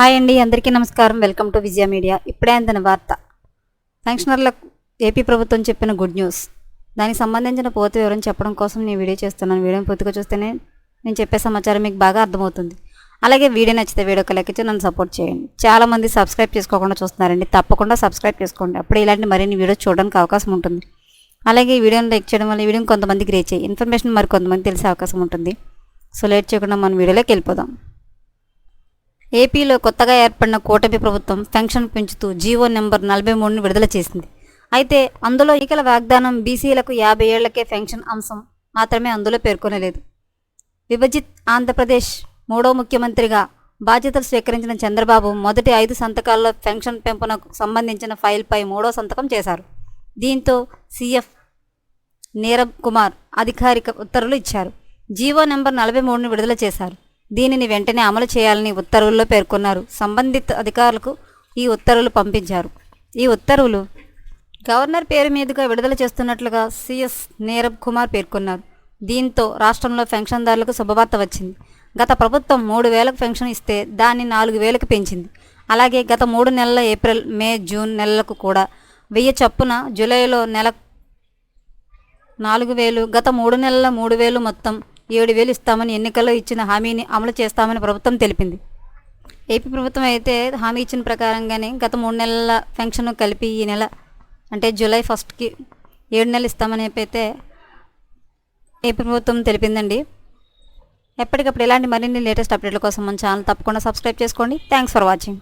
Hi అండి అందరికీ నమస్కారం. Welcome to Vijaya media. ఇప్పుడే అందిన వార్త. పెన్షనర్లకు ఏపీ ప్రభుత్వం చెప్పిన గుడ్ న్యూస్. దానికి సంబంధించిన పూర్తి వివరం చెప్పడం కోసం నేను వీడియో చేస్తున్నాను. వీడియోని పూర్తిగా చూస్తేనే నేను చెప్పే సమాచారం మీకు బాగా అర్థమవుతుంది. అలాగే వీడియో నచ్చితే వీడియోకి లెక్కించి నన్ను సపోర్ట్ చేయండి. చాలా మంది సబ్స్క్రైబ్ చేసుకోకుండా చూస్తున్నారండి. తప్పకుండా సబ్స్క్రైబ్ చేసుకోండి. అప్పుడు ఇలాంటి మరిన్ని వీడియోస్ చూడడానికి అవకాశం ఉంటుంది. అలాగే ఈ వీడియోని లైక్ చేయడం వల్ల వీడియోని కొంతమందికి రీచ్ అయ్యి ఇన్ఫర్మేషన్ మరి కొంతమంది తెలిసే అవకాశం ఉంటుంది. సో లేట్ చేయకుండా మనం వీడియోలోకి వెళ్ళిపోదాం. ఏపీలో కొత్తగా ఏర్పడిన కూటమి ప్రభుత్వం పెన్షన్ పెంచుతూ జీవో నెంబర్ నలభై మూడుని విడుదల చేసింది. అయితే అందులో ఈకల వాగ్దానం బీసీలకు యాభై ఏళ్ళకే పెన్షన్ అంశం మాత్రమే అందులో పేర్కొనలేదు. విభజిత్ ఆంధ్రప్రదేశ్ మూడో ముఖ్యమంత్రిగా బాధ్యతలు స్వీకరించిన చంద్రబాబు మొదటి ఐదు సంతకాల్లో పెన్షన్ పెంపునకు సంబంధించిన ఫైల్పై మూడో సంతకం చేశారు. దీంతో సీఎఫ్ నీరబ్ కుమార్ అధికారిక ఉత్తర్వులు ఇచ్చారు. జీవో నెంబర్ నలభై మూడుని విడుదల చేశారు. దీనిని వెంటనే అమలు చేయాలని ఉత్తర్వుల్లో పేర్కొన్నారు. సంబంధిత అధికారులకు ఈ ఉత్తర్వులు పంపించారు. ఈ ఉత్తర్వులు గవర్నర్ పేరు మీదుగా విడుదల చేస్తున్నట్లుగా సిఎస్ నీరబ్ కుమార్ పేర్కొన్నారు. దీంతో రాష్ట్రంలో పెన్షన్దారులకు శుభవార్త వచ్చింది. గత ప్రభుత్వం మూడు వేలకు పెన్షన్ ఇస్తే దాన్ని నాలుగు వేలకు పెంచింది. అలాగే గత మూడు నెలల ఏప్రిల్ మే జూన్ నెలలకు కూడా వెయ్యి చొప్పున జూలైలో నెల నాలుగు వేలు గత మూడు నెలల మూడు వేలు మొత్తం ఏడు వేలు ఇస్తామని ఎన్నికల్లో ఇచ్చిన హామీని అమలు చేస్తామని ప్రభుత్వం తెలిపింది. ఏపీ ప్రభుత్వం అయితే హామీ ఇచ్చిన ప్రకారంగానే గత మూడు నెలల పెన్షన్ కలిపి ఈ నెల అంటే జూలై ఫస్ట్కి ఏడు నెలలు ఇస్తామని అయితే ఏపీ ప్రభుత్వం తెలిపిందండి. ఎప్పటికప్పుడు ఇలాంటి మరిన్ని లేటెస్ట్ అప్డేట్ల కోసం మన ఛానల్ తప్పకుండా సబ్స్క్రైబ్ చేసుకోండి. Thanks for watching.